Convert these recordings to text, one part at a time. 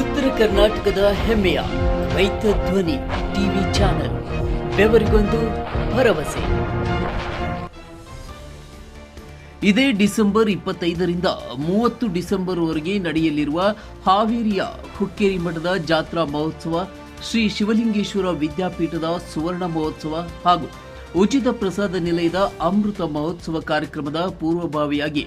ಉತ್ತರ ಕರ್ನಾಟಕದ ಹೆಮ್ಮೆಯ ರೈತ ಧ್ವನಿ ಟಿವಿ ಚಾನೆಲ್, ಬೆವರಿಗೊಂದು ಭರವಸೆ. ಇದೇ ಡಿಸೆಂಬರ್ ಇಪ್ಪತ್ತೈದರಿಂದ ಮೂವತ್ತು ಡಿಸೆಂಬರ್ವರೆಗೆ ನಡೆಯಲಿರುವ ಹಾವೇರಿಯ ಹುಕ್ಕೇರಿ ಮಠದ ಜಾತ್ರಾ ಮಹೋತ್ಸವ, ಶ್ರೀ ಶಿವಲಿಂಗೇಶ್ವರ ವಿದ್ಯಾಪೀಠದ ಸುವರ್ಣ ಮಹೋತ್ಸವ ಹಾಗೂ ಉಚಿತ ಪ್ರಸಾದ ನಿಲಯದ ಅಮೃತ ಮಹೋತ್ಸವ ಕಾರ್ಯಕ್ರಮದ ಪೂರ್ವಭಾವಿಯಾಗಿ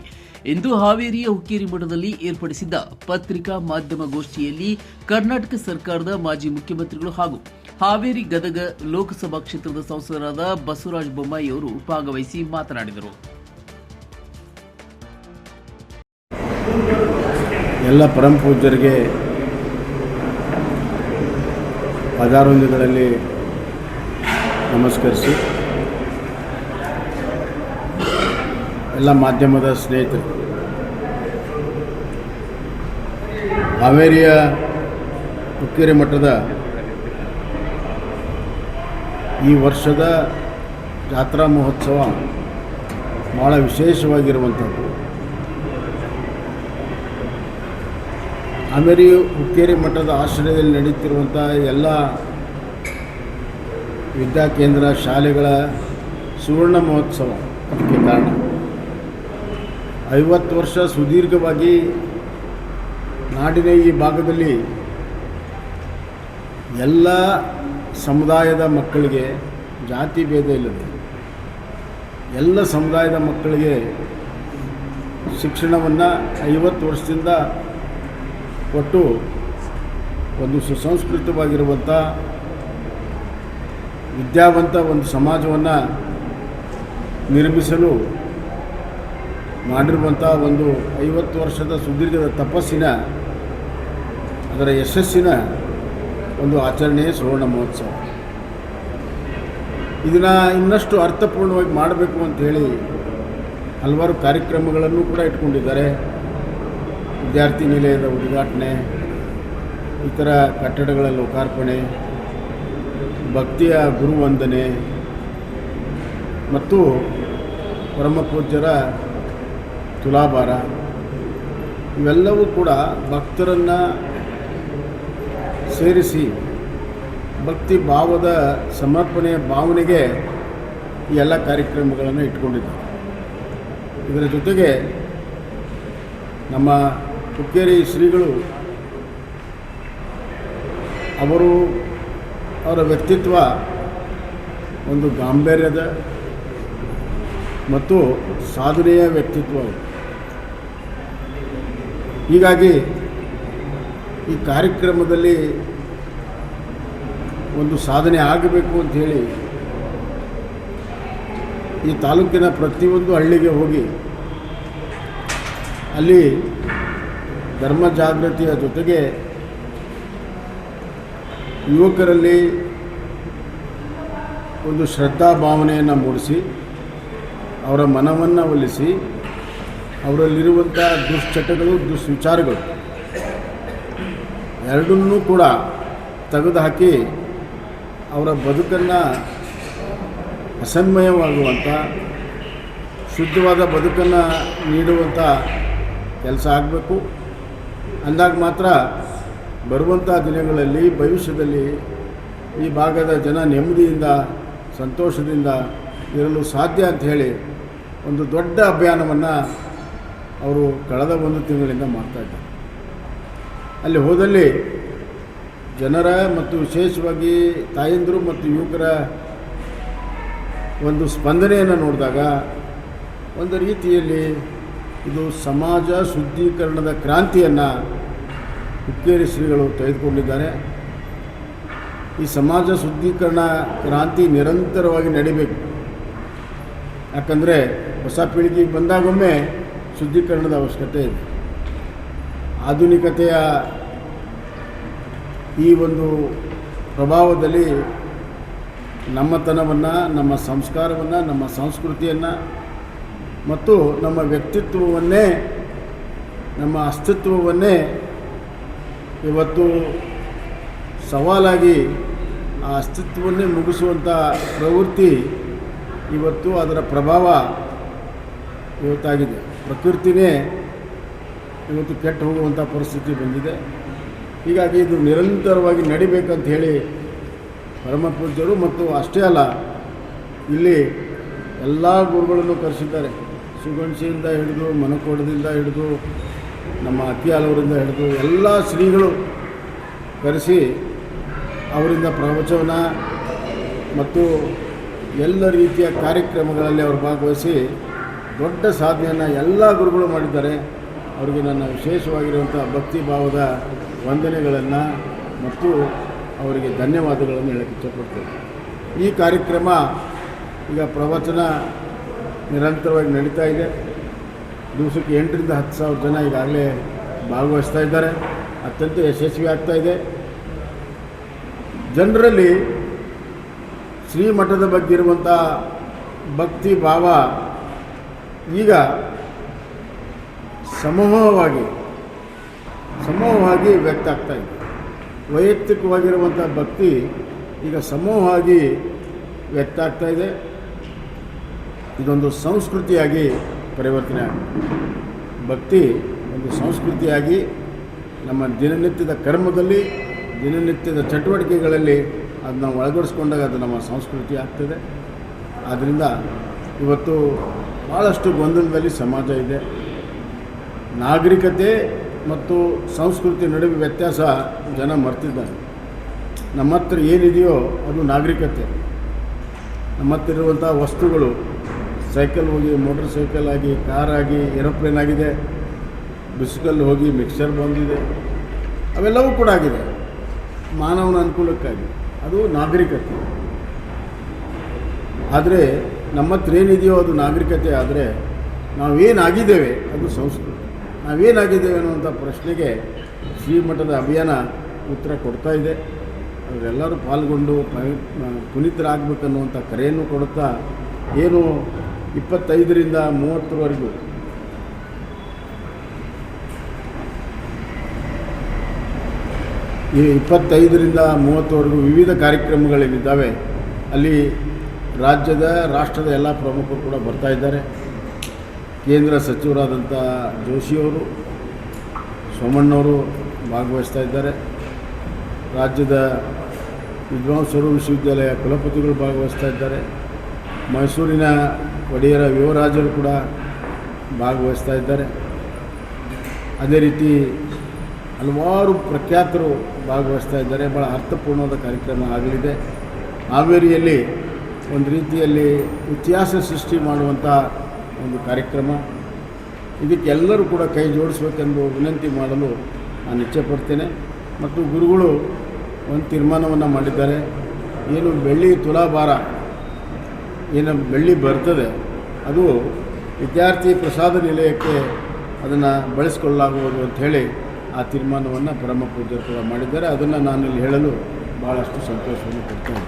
ಇಂದು ಹಾವೇರಿಯ ಹುಕ್ಕೇರಿ ಮಠದಲ್ಲಿ ಏರ್ಪಡಿಸಿದ್ದ ಪತ್ರಿಕಾ ಮಾಧ್ಯಮ ಗೋಷ್ಠಿಯಲ್ಲಿ ಕರ್ನಾಟಕ ಸರ್ಕಾರದ ಮಾಜಿ ಮುಖ್ಯಮಂತ್ರಿಗಳು ಹಾಗೂ ಹಾವೇರಿ ಗದಗ ಲೋಕಸಭಾ ಕ್ಷೇತ್ರದ ಸಂಸದರಾದ ಬಸವರಾಜ ಬೊಮ್ಮಾಯಿ ಅವರು ಭಾಗವಹಿಸಿ ಮಾತನಾಡಿದರು. ಎಲ್ಲ ಪರಂ ಪೂಜ್ಯರಿಗೆ ಪದಾರೊಂದಿಗಳಲ್ಲಿ ನಮಸ್ಕರಿಸಿ ಎಲ್ಲ ಮಾಧ್ಯಮದ ಸ್ನೇಹಿತರು. ಹಾವೇರಿಯ ಹುಕ್ಕೇರಿ ಮಠದ ಈ ವರ್ಷದ ಜಾತ್ರಾ ಮಹೋತ್ಸವ ಭಾಳ ವಿಶೇಷವಾಗಿರುವಂಥದ್ದು. ಹಾವೇರಿ ಹುಕ್ಕೇರಿ ಮಠದ ಆಶ್ರಯದಲ್ಲಿ ನಡೀತಿರುವಂಥ ಎಲ್ಲ ವಿದ್ಯಾಕೇಂದ್ರ ಶಾಲೆಗಳ ಸುವರ್ಣ ಮಹೋತ್ಸವ ಅದಕ್ಕೆ ಕಾರಣ. ಐವತ್ತು ವರ್ಷ ಸುದೀರ್ಘವಾಗಿ ನಾಡಿನ ಈ ಭಾಗದಲ್ಲಿ ಎಲ್ಲ ಸಮುದಾಯದ ಮಕ್ಕಳಿಗೆ ಜಾತಿ ಭೇದ ಇಲ್ಲದೆ ಎಲ್ಲ ಸಮುದಾಯದ ಮಕ್ಕಳಿಗೆ ಶಿಕ್ಷಣವನ್ನು ಐವತ್ತು ವರ್ಷದಿಂದ ಕೊಟ್ಟು ಒಂದು ಸುಸಂಸ್ಕೃತವಾಗಿರುವಂಥ ವಿದ್ಯಾವಂತ ಒಂದು ಸಮಾಜವನ್ನು ನಿರ್ಮಿಸಲು ಮಾಡಿರುವಂಥ ಒಂದು ಐವತ್ತು ವರ್ಷದ ಸುದೀರ್ಘದ ತಪಸ್ಸಿನ, ಅದರ ಯಶಸ್ಸಿನ ಒಂದು ಆಚರಣೆಯ ಸುವರ್ಣ ಮಹೋತ್ಸವ. ಇದನ್ನು ಇನ್ನಷ್ಟು ಅರ್ಥಪೂರ್ಣವಾಗಿ ಮಾಡಬೇಕು ಅಂತ ಹೇಳಿ ಹಲವಾರು ಕಾರ್ಯಕ್ರಮಗಳನ್ನು ಕೂಡ ಇಟ್ಕೊಂಡಿದ್ದಾರೆ. ವಿದ್ಯಾರ್ಥಿ ನಿಲಯದ ಉದ್ಘಾಟನೆ, ಇತರ ಕಟ್ಟಡಗಳ ಲೋಕಾರ್ಪಣೆ, ಭಕ್ತಿಯ ಗುರುವಂದನೆ, ಮತ್ತು ಪರಮಪೂಜ್ಯರ ತುಲಾಭಾರ ಇವೆಲ್ಲವೂ ಕೂಡ ಭಕ್ತರನ್ನು ಸೇರಿಸಿ ಭಕ್ತಿ ಭಾವದ ಸಮರ್ಪಣೆಯ ಭಾವನೆಗೆ ಈ ಎಲ್ಲ ಕಾರ್ಯಕ್ರಮಗಳನ್ನು ಇಟ್ಕೊಂಡಿದ್ದಾರೆ ಇದರ ಜೊತೆಗೆ ನಮ್ಮ ಹುಕ್ಕೇರಿ ಶ್ರೀಗಳು ಅವರು ಅವರ ವ್ಯಕ್ತಿತ್ವ ಒಂದು ಗಾಂಭೀರ್ಯದ ಮತ್ತು ಸಾಧನೆಯ ವ್ಯಕ್ತಿತ್ವ. ಹೀಗಾಗಿ ಈ ಕಾರ್ಯಕ್ರಮದಲ್ಲಿ ಒಂದು ಸಾಧನೆ ಆಗಬೇಕು ಅಂತ ಹೇಳಿ ಈ ತಾಲೂಕಿನ ಪ್ರತಿಯೊಂದು ಹಳ್ಳಿಗೆ ಹೋಗಿ ಅಲ್ಲಿ ಧರ್ಮ ಜಾಗೃತಿಯ ಜೊತೆಗೆ ಯುವಕರಲ್ಲಿ ಒಂದು ಶ್ರದ್ಧಾ ಭಾವನೆಯನ್ನು ಮೂಡಿಸಿ ಅವರ ಮನವನ್ನು ಒಲಿಸಿ ಅವರಲ್ಲಿರುವಂಥ ದುಶ್ಚಟಗಳು ದುಶ್ವಿಚಾರಗಳು ಎರಡನ್ನೂ ಕೂಡ ತೆಗೆದುಹಾಕಿ ಅವರ ಬದುಕನ್ನು ಅಸನ್ಮಯವಾಗುವಂಥ, ಶುದ್ಧವಾದ ಬದುಕನ್ನು ನೀಡುವಂಥ ಕೆಲಸ ಆಗಬೇಕು. ಅಂದಾಗ ಮಾತ್ರ ಬರುವಂಥ ದಿನಗಳಲ್ಲಿ ಭವಿಷ್ಯದಲ್ಲಿ ಈ ಭಾಗದ ಜನ ನೆಮ್ಮದಿಯಿಂದ, ಸಂತೋಷದಿಂದ ಇರಲು ಸಾಧ್ಯ ಅಂತ ಹೇಳಿ ಒಂದು ದೊಡ್ಡ ಅಭಿಯಾನವನ್ನು ಅವರು ಕಳೆದ ಒಂದು ತಿಂಗಳಿಂದ ಮಾಡ್ತಾಯಿದ್ದಾರೆ ಅಲ್ಲಿ ಹೋದಲ್ಲಿ ಜನರ ಮತ್ತು ವಿಶೇಷವಾಗಿ ತಾಯಂದಿರು ಮತ್ತು ಯುವಕರ ಒಂದು ಸ್ಪಂದನೆಯನ್ನು ನೋಡಿದಾಗ ಒಂದು ರೀತಿಯಲ್ಲಿ ಇದು ಸಮಾಜ ಶುದ್ಧೀಕರಣದ ಕ್ರಾಂತಿಯನ್ನು ಹುಕ್ಕೇರಿ ಶ್ರೀಗಳು ತೆಗೆದುಕೊಂಡಿದ್ದಾರೆ. ಈ ಸಮಾಜ ಶುದ್ಧೀಕರಣ ಕ್ರಾಂತಿ ನಿರಂತರವಾಗಿ ನಡಿಬೇಕು. ಯಾಕಂದರೆ ಹೊಸ ಪೀಳಿಗೆಗೆ ಬಂದಾಗೊಮ್ಮೆ ಶುದ್ಧೀಕರಣದ ಅವಶ್ಯಕತೆ ಇದೆ. ಆಧುನಿಕತೆಯ ಈ ಒಂದು ಪ್ರಭಾವದಲ್ಲಿ ನಮ್ಮತನವನ್ನು, ನಮ್ಮ ಸಂಸ್ಕಾರವನ್ನು, ನಮ್ಮ ಸಂಸ್ಕೃತಿಯನ್ನು ಮತ್ತು ನಮ್ಮ ವ್ಯಕ್ತಿತ್ವವನ್ನೇ, ನಮ್ಮ ಅಸ್ತಿತ್ವವನ್ನೇ ಇವತ್ತು ಸವಾಲಾಗಿ ಆ ಅಸ್ತಿತ್ವವನ್ನೇ ಮುಗಿಸುವಂಥ ಪ್ರವೃತ್ತಿ ಇವತ್ತು ಅದರ ಪ್ರಭಾವ ಇವತ್ತಾಗಿದೆ. ಪ್ರಕೃತಿನೇ ಇವತ್ತು ಕೆಟ್ಟು ಹೋಗುವಂಥ ಪರಿಸ್ಥಿತಿ ಬಂದಿದೆ. ಹೀಗಾಗಿ ಇದು ನಿರಂತರವಾಗಿ ನಡಿಬೇಕಂತ ಹೇಳಿ ಪರಮ ಪೂಜ್ಯರು ಮತ್ತು ಅಷ್ಟೇ ಅಲ್ಲ, ಇಲ್ಲಿ ಎಲ್ಲ ಗುರುಗಳನ್ನು ಕರೆಸಿದ್ದಾರೆ. ಸುಗಣಸಿಯಿಂದ ಹಿಡಿದು, ಮನಕೋಡದಿಂದ ಹಿಡಿದು, ನಮ್ಮ ಅತಿಯಾಲವರಿಂದ ಹಿಡಿದು ಎಲ್ಲ ಶ್ರೀಗಳು ಕರೆಸಿ ಅವರಿಂದ ಪ್ರವಚನ ಮತ್ತು ಎಲ್ಲ ರೀತಿಯ ಕಾರ್ಯಕ್ರಮಗಳಲ್ಲಿ ಅವರು ಭಾಗವಹಿಸಿ ದೊಡ್ಡ ಸಾಧನೆಯನ್ನು ಎಲ್ಲ ಗುರುಗಳು ಮಾಡಿದ್ದಾರೆ. ಅವರಿಗೆ ನನ್ನ ವಿಶೇಷವಾಗಿರುವಂಥ ಭಕ್ತಿ ಭಾವದ ವಂದನೆಗಳನ್ನು ಮತ್ತು ಅವರಿಗೆ ಧನ್ಯವಾದಗಳನ್ನು ಹೇಳಕ್ಕೆ ಇಷ್ಟಪಡ್ತೇನೆ. ಈ ಕಾರ್ಯಕ್ರಮ ಈಗ ಪ್ರವಚನ ನಿರಂತರವಾಗಿ ನಡೀತಾ ಇದೆ. ದಿವಸಕ್ಕೆ ಎಂಟರಿಂದ ಹತ್ತು ಸಾವಿರ ಜನ ಈಗಾಗಲೇ ಭಾಗವಹಿಸ್ತಾ ಇದ್ದಾರೆ. ಅತ್ಯಂತ ಯಶಸ್ವಿ ಆಗ್ತಾ ಇದೆ. ಜನರಲ್ಲಿ ಶ್ರೀಮಠದ ಬಗ್ಗೆ ಇರುವಂಥ ಭಕ್ತಿ ಭಾವ ಈಗ ಸಮೂಹವಾಗಿ ಸಮೂಹವಾಗಿ ವ್ಯಕ್ತ ಆಗ್ತಾ ಇದೆ. ವೈಯಕ್ತಿಕವಾಗಿರುವಂಥ ಭಕ್ತಿ ಈಗ ಸಮೂಹವಾಗಿ ವ್ಯಕ್ತ ಆಗ್ತಾ ಇದೆ. ಇದೊಂದು ಸಂಸ್ಕೃತಿಯಾಗಿ ಪರಿವರ್ತನೆ ಆಗಿದೆ. ಭಕ್ತಿ ಒಂದು ಸಂಸ್ಕೃತಿಯಾಗಿ ನಮ್ಮ ದಿನನಿತ್ಯದ ಕರ್ಮದಲ್ಲಿ, ದಿನನಿತ್ಯದ ಚಟುವಟಿಕೆಗಳಲ್ಲಿ ಅದನ್ನ ಒಳಗಡಿಸ್ಕೊಂಡಾಗ ಅದು ನಮ್ಮ ಸಂಸ್ಕೃತಿ ಆಗ್ತದೆ. ಆದ್ದರಿಂದ ಇವತ್ತು ಭಾಳಷ್ಟು ಗೊಂದಲದಲ್ಲಿ ಸಮಾಜ ಇದೆ. ನಾಗರಿಕತೆ ಮತ್ತು ಸಂಸ್ಕೃತಿ ನಡುವೆ ವ್ಯತ್ಯಾಸ ಜನ ಮರ್ತಿದ್ದಾರೆ. ನಮ್ಮ ಹತ್ರ ಏನಿದೆಯೋ ಅದು ನಾಗರಿಕತೆ. ನಮ್ಮ ಹತ್ರ ಇರುವಂಥ ವಸ್ತುಗಳು ಸೈಕಲ್ ಹೋಗಿ, ಮೋಟರ್ ಸೈಕಲ್ ಆಗಿ, ಕಾರ್ ಆಗಿ, ಏರೋಪ್ಲೇನ್ ಆಗಿದೆ ಬಿಸಿಕಲ್ ಹೋಗಿ, ಮಿಕ್ಸರ್ ಬಂದಿದೆ, ಅವೆಲ್ಲವೂ ಕೂಡ ಆಗಿದೆ. ಮಾನವನ ಅನುಕೂಲಕ್ಕಾಗಿ. ಅದು ನಾಗರಿಕತೆ. ಆದರೆ ನಮ್ಮ ಹತ್ರ ಏನಿದೆಯೋ ಅದು ನಾಗರಿಕತೆ ಆದರೆ ನಾವೇನಾಗಿದ್ದೇವೆ ಅದು ಸಂಸ್ಕೃತಿ. ನಾವೇನಾಗಿದ್ದೇವೆ ಅನ್ನುವಂಥ ಪ್ರಶ್ನೆಗೆ ಶ್ರೀಮಠದ ಅಭಿಯಾನ ಉತ್ತರ ಕೊಡ್ತಾ ಇದೆ. ಅವರೆಲ್ಲರೂ ಪಾಲ್ಗೊಂಡು ಪುನೀತರಾಗಬೇಕನ್ನುವಂಥ ಕರೆಯನ್ನು ಕೊಡುತ್ತಾ ಏನು ಇಪ್ಪತ್ತೈದರಿಂದ ಮೂವತ್ತರವರೆಗೂ ಈ ಇಪ್ಪತ್ತೈದರಿಂದ ಮೂವತ್ತವರೆಗೂ ವಿವಿಧ ಕಾರ್ಯಕ್ರಮಗಳೇನಿದ್ದಾವೆ ಅಲ್ಲಿ ರಾಜ್ಯದ, ರಾಷ್ಟ್ರದ ಎಲ್ಲ ಪ್ರಮುಖರು ಕೂಡ ಬರ್ತಾ ಇದ್ದಾರೆ. ಕೇಂದ್ರ ಸಚಿವರಾದಂಥ ಜೋಶಿಯವರು ಸೋಮಣ್ಣವರು ಭಾಗವಹಿಸ್ತಾ ಇದ್ದಾರೆ. ರಾಜ್ಯದ ವಿದ್ವಾಂಸರು ವಿಶ್ವವಿದ್ಯಾಲಯ ಕುಲಪತಿಗಳು ಭಾಗವಹಿಸ್ತಾ ಇದ್ದಾರೆ. ಮೈಸೂರಿನ ಒಡೆಯರ ಯುವರಾಜರು ಕೂಡ ಭಾಗವಹಿಸ್ತಾ ಇದ್ದಾರೆ. ಅದೇ ರೀತಿ ಹಲವಾರು ಪ್ರಖ್ಯಾತರು ಭಾಗವಹಿಸ್ತಾ ಇದ್ದಾರೆ. ಭಾಳ ಅರ್ಥಪೂರ್ಣವಾದ ಕಾರ್ಯಕ್ರಮ ಆಗಲಿದೆ. ಹಾವೇರಿಯಲ್ಲಿ ಒಂದು ರೀತಿಯಲ್ಲಿ ಇತಿಹಾಸ ಸೃಷ್ಟಿ ಮಾಡುವಂಥ ಒಂದು ಕಾರ್ಯಕ್ರಮ. ಇದಕ್ಕೆ ಎಲ್ಲರೂ ಕೂಡ ಕೈ ಜೋಡಿಸಬೇಕೆಂದು ವಿನಂತಿ ಮಾಡಲು ನಾನು ಇಚ್ಛೆಪಡ್ತೇನೆ ಮತ್ತು ಗುರುಗಳು ಒಂದು ತೀರ್ಮಾನವನ್ನು ಮಾಡಿದ್ದಾರೆ. ಏನು ಬೆಳ್ಳಿ ತುಲಾಭಾರ, ಏನು ಬೆಳ್ಳಿ ಬರ್ತದೆ, ಅದು ವಿದ್ಯಾರ್ಥಿ ಪ್ರಸಾದ ನಿಲಯಕ್ಕೆ ಅದನ್ನು ಬಳಸಿಕೊಳ್ಳಲಾಗುವುದು ಅಂತ ಹೇಳಿ ಆ ತೀರ್ಮಾನವನ್ನು ಪರಮ ಪೂಜೆ ಕೂಡ ಮಾಡಿದ್ದಾರೆ. ಅದನ್ನು ನಾನು ಇಲ್ಲಿ ಹೇಳಲು ಭಾಳಷ್ಟು ಸಂತೋಷವನ್ನು ಪಡ್ತೇನೆ.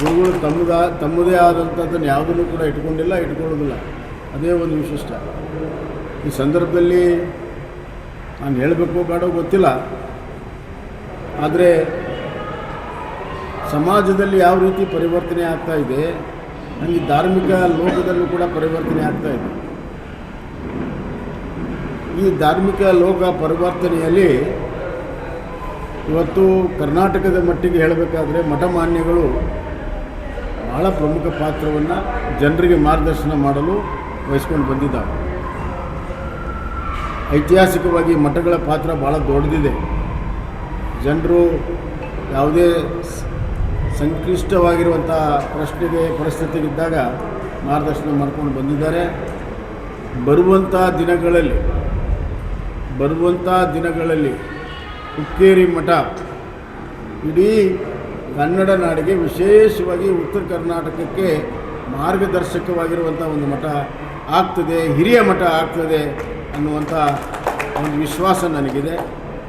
ಗುರುಗಳು ತಮ್ಮದ ತಮ್ಮದೇ ಆದಂಥದ್ದನ್ನು ಯಾವುದನ್ನು ಕೂಡ ಇಟ್ಕೊಂಡಿಲ್ಲ ಇಟ್ಕೊಳ್ಳೋದಿಲ್ಲ ಅದೇ ಒಂದು ವಿಶಿಷ್ಟ. ಈ ಸಂದರ್ಭದಲ್ಲಿ ನಾನು ಹೇಳಬೇಕು ಬೇಡೋ ಗೊತ್ತಿಲ್ಲ. ಆದರೆ ಸಮಾಜದಲ್ಲಿ ಯಾವ ರೀತಿ ಪರಿವರ್ತನೆ ಆಗ್ತಾ ಇದೆ ನನಗೆ ಧಾರ್ಮಿಕ ಲೋಕದಲ್ಲೂ ಕೂಡ ಪರಿವರ್ತನೆ ಆಗ್ತಾ ಇದೆ. ಈ ಧಾರ್ಮಿಕ ಲೋಕ ಪರಿವರ್ತನೆಯಲ್ಲಿ ಇವತ್ತು ಕರ್ನಾಟಕದ ಮಟ್ಟಿಗೆ ಹೇಳಬೇಕಾದ್ರೆ ಮಠಮಾನ್ಯಗಳು ಬಹಳ ಪ್ರಮುಖ ಪಾತ್ರವನ್ನು ಜನರಿಗೆ ಮಾರ್ಗದರ್ಶನ ಮಾಡಲು ವಹಿಸ್ಕೊಂಡು ಬಂದಿದ್ದಾರೆ. ಐತಿಹಾಸಿಕವಾಗಿ ಮಠಗಳ ಪಾತ್ರ ಭಾಳ ದೊಡ್ಡದಿದೆ. ಜನರು ಯಾವುದೇ ಸಂಕ್ಲಿಷ್ಟವಾಗಿರುವಂಥ ಪ್ರಶ್ನೆಗೆ ಪರಿಸ್ಥಿತಿಗಿದ್ದಾಗ ಮಾರ್ಗದರ್ಶನ ಮಾಡ್ಕೊಂಡು ಬಂದಿದ್ದಾರೆ. ಬರುವಂಥ ದಿನಗಳಲ್ಲಿ ಬರುವಂಥ ದಿನಗಳಲ್ಲಿ ಹುಕ್ಕೇರಿ ಮಠ, ಇಡೀ ಕನ್ನಡ ನಾಡಿಗೆ ವಿಶೇಷವಾಗಿ ಉತ್ತರ ಕರ್ನಾಟಕಕ್ಕೆ ಮಾರ್ಗದರ್ಶಕವಾಗಿರುವಂಥ ಒಂದು ಮಠ ಆಗ್ತದೆ, ಹಿರಿಯ ಮಠ ಆಗ್ತದೆ ಅನ್ನುವಂಥ ಒಂದು ವಿಶ್ವಾಸ ನನಗಿದೆ.